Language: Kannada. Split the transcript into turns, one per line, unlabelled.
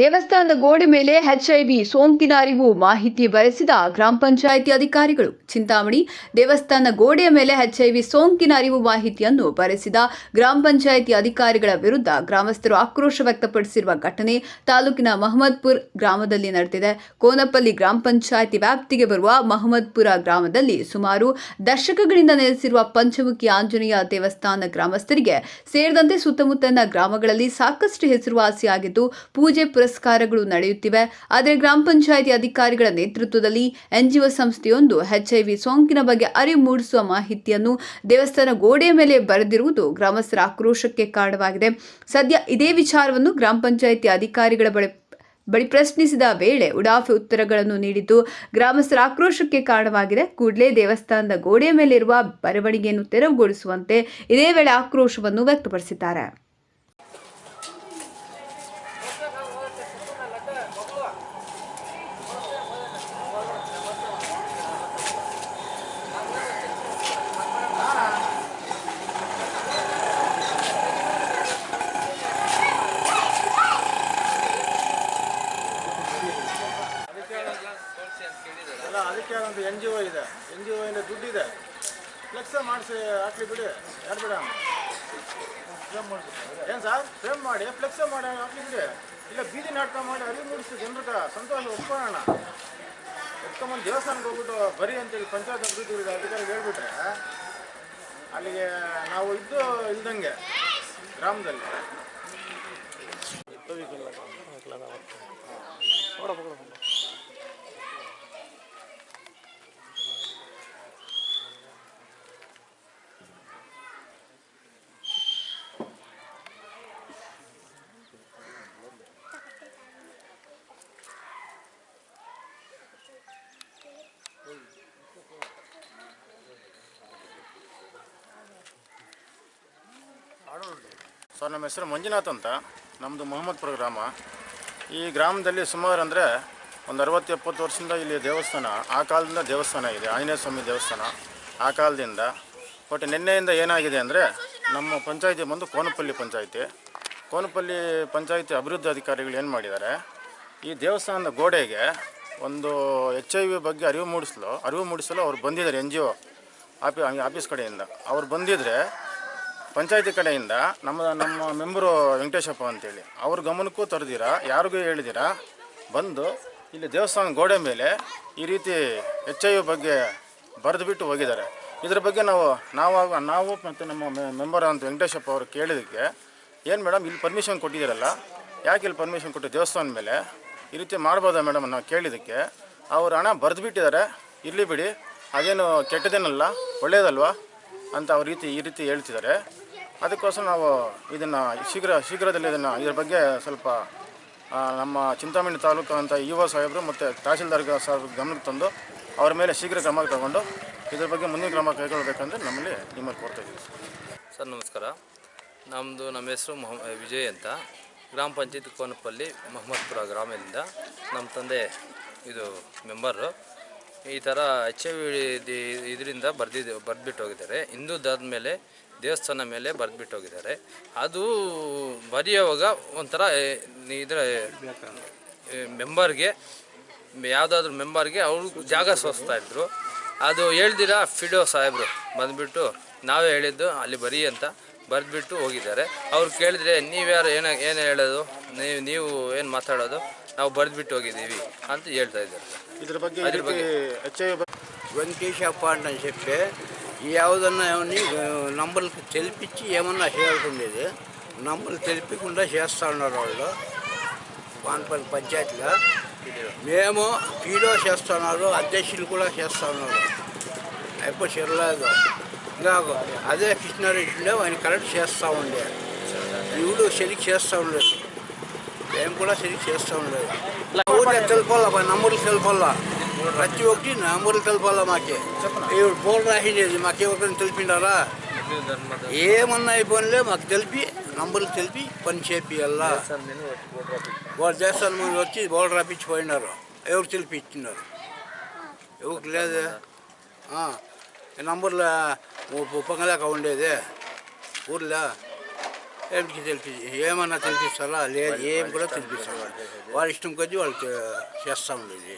ದೇವಸ್ಥಾನದ ಗೋಡೆ ಮೇಲೆ ಎಚ್ಐವಿ ಸೋಂಕಿನ ಅರಿವು ಮಾಹಿತಿ ಬರೆಸಿದ ಗ್ರಾಮ ಪಂಚಾಯಿತಿ ಅಧಿಕಾರಿಗಳು. ಚಿಂತಾಮಣಿ ದೇವಸ್ಥಾನ ಗೋಡೆಯ ಮೇಲೆ ಎಚ್ಐವಿ ಸೋಂಕಿನ ಅರಿವು ಮಾಹಿತಿಯನ್ನು ಬರೆಸಿದ ಗ್ರಾಮ ಪಂಚಾಯಿತಿ ಅಧಿಕಾರಿಗಳ ವಿರುದ್ಧ ಗ್ರಾಮಸ್ಥರು ಆಕ್ರೋಶ ವ್ಯಕ್ತಪಡಿಸಿರುವ ಘಟನೆ ತಾಲೂಕಿನ ಮಹಮ್ಮದ್ಪುರ್ ಗ್ರಾಮದಲ್ಲಿ ನಡೆದಿದೆ. ಕೋನಪಲ್ಲಿ ಗ್ರಾಮ ಪಂಚಾಯಿತಿ ವ್ಯಾಪ್ತಿಗೆ ಬರುವ ಮಹಮ್ಮದ್ಪುರ ಗ್ರಾಮದಲ್ಲಿ ಸುಮಾರು ದಶಕಗಳಿಂದ ನೆಲೆಸಿರುವ ಪಂಚಮುಖಿ ಆಂಜನೇಯ ದೇವಸ್ಥಾನ ಗ್ರಾಮಸ್ಥರಿಗೆ ಸೇರಿದಂತೆ ಸುತ್ತಮುತ್ತಲಿನ ಗ್ರಾಮಗಳಲ್ಲಿ ಸಾಕಷ್ಟು ಹೆಸರುವಾಸಿಯಾಗಿದ್ದು, ಪೂಜೆ ಪುರಸ್ಕಾರಗಳು ನಡೆಯುತ್ತಿವೆ. ಆದರೆ ಗ್ರಾಮ ಪಂಚಾಯಿತಿ ಅಧಿಕಾರಿಗಳ ನೇತೃತ್ವದಲ್ಲಿ ಎನ್ಜಿಒ ಸಂಸ್ಥೆಯೊಂದು ಎಚ್ಐವಿ ಸೋಂಕಿನ ಬಗ್ಗೆ ಅರಿವು ಮೂಡಿಸುವ ಮಾಹಿತಿಯನ್ನು ದೇವಸ್ಥಾನ ಗೋಡೆಯ ಮೇಲೆ ಬರೆದಿರುವುದು ಗ್ರಾಮಸ್ಥರ ಆಕ್ರೋಶಕ್ಕೆ ಕಾರಣವಾಗಿದೆ. ಸದ್ಯ ಇದೇ ವಿಚಾರವನ್ನು ಗ್ರಾಮ ಪಂಚಾಯಿತಿ ಅಧಿಕಾರಿಗಳ ಬಳಿ ಬಳಿ ಪ್ರಶ್ನಿಸಿದ ವೇಳೆ ಉಡಾಫೆ ಉತ್ತರಗಳನ್ನು ನೀಡಿದ್ದು, ಗ್ರಾಮಸ್ಥರ ಆಕ್ರೋಶಕ್ಕೆ ಕಾರಣವಾಗಿದೆ. ಕೂಡಲೇ ದೇವಸ್ಥಾನದ ಗೋಡೆಯ ಮೇಲಿರುವ ಬರವಣಿಗೆಯನ್ನು ತೆರವುಗೊಳಿಸುವಂತೆ ಇದೇ ವೇಳೆ ಆಕ್ರೋಶವನ್ನು ವ್ಯಕ್ತಪಡಿಸಿದ್ದಾರೆ.
ಅದಕ್ಕೆ ಎನ್ ಜಿ ಒ ಇದೆ. ಎನ್ ಜಿ ಒ ಇಂದ ದುಡ್ಡಿದೆ. ಫ್ಲೆಕ್ಸ ಮಾಡಿಸಿ, ಹಾಕ್ಲಿ ಬಿಡಿ. ಯಾರು ಬಿಡ? ಏನು ಸರ್? ಫ್ರೇಮ್ ಮಾಡಿ ಫ್ಲೆಕ್ಸ್ ಮಾಡಿ ಹಾಕ್ಲಿ ಇಲ್ಲ, ಬೀದಿ ನಾಟಕ ಮಾಡಿ ಅರಿವು ಮೂಡಿಸಿ ಜನರಿಗೆ ಸಂತೋಷ ಒಪ್ಕೊಳ್ಳೋಣ. ಒಪ್ಕೊಂಬಂದು ದೇವಸ್ಥಾನಕ್ಕೆ ಹೋಗ್ಬಿಟ್ಟು ಬರೀ ಅಂತೇಳಿ ಪಂಚಾಯತ್ ಅಭಿವೃದ್ಧಿ ಅಧಿಕಾರಿ ಹೇಳ್ಬಿಟ್ರೆ, ಅಲ್ಲಿಗೆ ನಾವು ಇದ್ದು ಇಲ್ದಂಗೆ, ಗ್ರಾಮದಲ್ಲಿ. ಸರ್, ನಮ್ಮ ಹೆಸರು ಮಂಜುನಾಥ್ ಅಂತ. ನಮ್ಮದು ಮೊಹಮ್ಮದ್ಪುರ ಗ್ರಾಮ. ಈ ಗ್ರಾಮದಲ್ಲಿ ಸುಮಾರು ಅಂದರೆ ಒಂದು ಅರವತ್ತು ಎಪ್ಪತ್ತು ವರ್ಷದಿಂದ ಇಲ್ಲಿ ದೇವಸ್ಥಾನ, ಆ ಕಾಲದಿಂದ ದೇವಸ್ಥಾನ ಇದೆ, ಆಂಜನೇಯ ಸ್ವಾಮಿ ದೇವಸ್ಥಾನ, ಆ ಕಾಲದಿಂದ. ಬಟ್ ನಿನ್ನೆಯಿಂದ ಏನಾಗಿದೆ ಅಂದರೆ ನಮ್ಮ ಪಂಚಾಯಿತಿ ಬಂದು ಕೋನಪಲ್ಲಿ ಪಂಚಾಯಿತಿ. ಕೋನಪಲ್ಲಿ ಪಂಚಾಯಿತಿ ಅಭಿವೃದ್ಧಿ ಅಧಿಕಾರಿಗಳು ಏನು ಮಾಡಿದ್ದಾರೆ, ಈ ದೇವಸ್ಥಾನದ ಗೋಡೆಗೆ ಒಂದು ಎಚ್ ಐ ವಿ ಬಗ್ಗೆ ಅರಿವು ಮೂಡಿಸಲು ಅರಿವು ಮೂಡಿಸಲು ಅವ್ರು ಬಂದಿದ್ದಾರೆ ಎನ್ ಜಿ ಒ ಆಫಿ, ಆಫೀಸ್ ಕಡೆಯಿಂದ. ಅವ್ರು ಬಂದಿದ್ದರೆ ಪಂಚಾಯತಿ ಕಡೆಯಿಂದ ನಮ್ಮ ನಮ್ಮ ಮೆಂಬರು ವೆಂಕಟೇಶಪ್ಪ ಅಂತೇಳಿ, ಅವ್ರ ಗಮನಕ್ಕೂ ತರದಿರಾ? ಯಾರಿಗೂ ಹೇಳಿದಿರಾ? ಬಂದು ಇಲ್ಲಿ ದೇವಸ್ಥಾನ ಗೋಡೆ ಮೇಲೆ ಈ ರೀತಿ ಎಚ್ ಐ ಬಗ್ಗೆ ಬರೆದು ಬಿಟ್ಟು ಹೋಗಿದ್ದಾರೆ. ಇದ್ರ ಬಗ್ಗೆ ನಾವು ನಾವು ನಾವು ಮತ್ತು ನಮ್ಮ ಮೆಂಬರ್ ಅಂತ ವೆಂಕಟೇಶಪ್ಪ ಅವರು ಕೇಳಿದ್ದಕ್ಕೆ, ಏನು ಮೇಡಮ್, ಇಲ್ಲಿ ಪರ್ಮಿಷನ್ ಕೊಟ್ಟಿದ್ದೀರಲ್ಲ? ಯಾಕೆ ಇಲ್ಲಿ ಪರ್ಮಿಷನ್ ಕೊಟ್ಟು ದೇವಸ್ಥಾನ ಮೇಲೆ? ಈ ರೀತಿ ಮಾಡ್ಬೋದಾ ಮೇಡಮ್ ನಾವು ಕೇಳಿದ್ದಕ್ಕೆ, ಅವ್ರು ಹಣ ಬರೆದು ಬಿಟ್ಟಿದ್ದಾರೆ ಇರಲಿ ಬಿಡಿ, ಅದೇನು ಕೆಟ್ಟದೇನಲ್ಲ, ಒಳ್ಳೇದಲ್ವಾ? ಅಂತ ಅವ್ರ ರೀತಿ, ಈ ರೀತಿ ಹೇಳ್ತಿದ್ದಾರೆ. ಅದಕ್ಕೋಸ್ಕರ ನಾವು ಇದನ್ನು ಶೀಘ್ರ, ಶೀಘ್ರದಲ್ಲಿ ಇದನ್ನು ಇದ್ರ ಬಗ್ಗೆ ಸ್ವಲ್ಪ ನಮ್ಮ ಚಿಂತಾಮಣಿ ತಾಲೂಕು ಅಂತ ಇ ಒ ಸಾಹೇಬರು ಮತ್ತು ತಹಸೀಲ್ದಾರ್ ಸಾಹೇಬ್ ಗಮನಕ್ಕೆ ತಂದು ಅವರ ಮೇಲೆ ಶೀಘ್ರ ಕ್ರಮ ತಗೊಂಡು ಇದ್ರ ಬಗ್ಗೆ ಮುಂದಿನ ಕ್ರಮ ಕೈಗೊಳ್ಳಬೇಕಂದ್ರೆ ನಮ್ಮಲ್ಲಿ ನಿಮ್ಮಲ್ಲಿ ಕೋರ್ತಾ ಇದ್ದೀವಿ.
ಸರ್, ನಮಸ್ಕಾರ. ನಮ್ಮದು ನಮ್ಮ ಹೆಸರು ಮೊಹ ವಿಜಯ್ ಅಂತ. ಗ್ರಾಮ ಪಂಚಾಯತ್ ಕೋನಪಲ್ಲಿ ಮೊಹಮ್ಮದ್ಪುರ ಗ್ರಾಮದಿಂದ ನಮ್ಮ ತಂದೆ ಇದು ಮೆಂಬರು. ಈ ಥರ ಎಚ್ ಐ ವಿ ಇದರಿಂದ ಬರೆದಿದ್ದು ಬರೆದ್ಬಿಟ್ಟು ಹೋಗಿದ್ದಾರೆ. ಹಿಂದೂದಾದ ಮೇಲೆ, ದೇವಸ್ಥಾನ ಮೇಲೆ ಬರೆದ್ಬಿಟ್ಟು ಹೋಗಿದ್ದಾರೆ. ಅದು ಬರೆಯುವಾಗ ಒಂಥರ ಇದರ ಮೆಂಬರ್ಗೆ, ಯಾವುದಾದ್ರೂ ಮೆಂಬರ್ಗೆ ಅವರು ಜಾಗ ಸೋಸ್ತಾ ಇದ್ರು. ಅದು ಹೇಳ್ದಿರ, ಫಿಡೋ ಸಾಹೇಬರು, ಬಂದುಬಿಟ್ಟು ನಾವೇ ಹೇಳಿದ್ದು, ಅಲ್ಲಿ ಬರೀ ಅಂತ ಬರೆದ್ಬಿಟ್ಟು ಹೋಗಿದ್ದಾರೆ. ಅವ್ರು ಕೇಳಿದ್ರೆ, ನೀವ್ಯಾರು ಏನ, ಏನು ಹೇಳೋದು? ನೀವು ನೀವು ಏನು ಮಾತಾಡೋದು? ನಾವು ಬರೆದು ಬಿಟ್ಟು ಹೋಗಿದ್ದೀವಿ ಅಂತ ಹೇಳ್ತಾ ಇದ್ದಾರೆ.
ಇದ್ರ ಬಗ್ಗೆ ಅದ್ರ ಬಗ್ಗೆ.
వెంకటేశప్ప అని చెప్పి ఏదన్నా ఏమని నంబర్లకు తెలిపించి ఏమన్నా చేయాల్సిండేది నంబర్లు తెలిపకుండా చేస్తా ఉన్నారు వాళ్ళు వానపల్లి పంచాయతీలో మేము పీడో చేస్తున్నారు అధ్యక్షులు కూడా చేస్తా ఉన్నారు అయిపోయి చెరలేదు ఇంకా అదే కృష్ణారెడ్డిలో ఆయన కరెక్ట్ చేస్తూ ఉండే ఈవిడు చెలికి చేస్తూ ఉండేది మేము కూడా సరిగ్గా చేస్తూ ఉండలేదు ఊరిలో తెలుపాలా నంబర్లు తెలుపాలా ప్రతి ఒక్కటి నంబర్లు తెలుపాలా మాకే ఇప్పుడు పోల్ రాసిండేది మాకే ఒకరిని తెలిపిండారా ఏమన్నా అయిపోయినలే మాకు తెలిపి నంబర్లు తెలిపి పని చేపియాలా వాళ్ళు దేవస్థానం ముందు వచ్చి బోర్డర్ రాపించిపోయినారు ఎవరు తెలిపి ఇచ్చినారు ఎవరికి లేదు నంబర్లు పొంగలేక ఉండేది ఊర్లో ఏమిటి తెలిపి ఏమన్నా తెలిపిస్తారా లేదు ఏం కూడా తెలిపిస్తారు వాళ్ళ ఇష్టం కొద్దీ వాళ్ళు చేస్తూ ఉండేది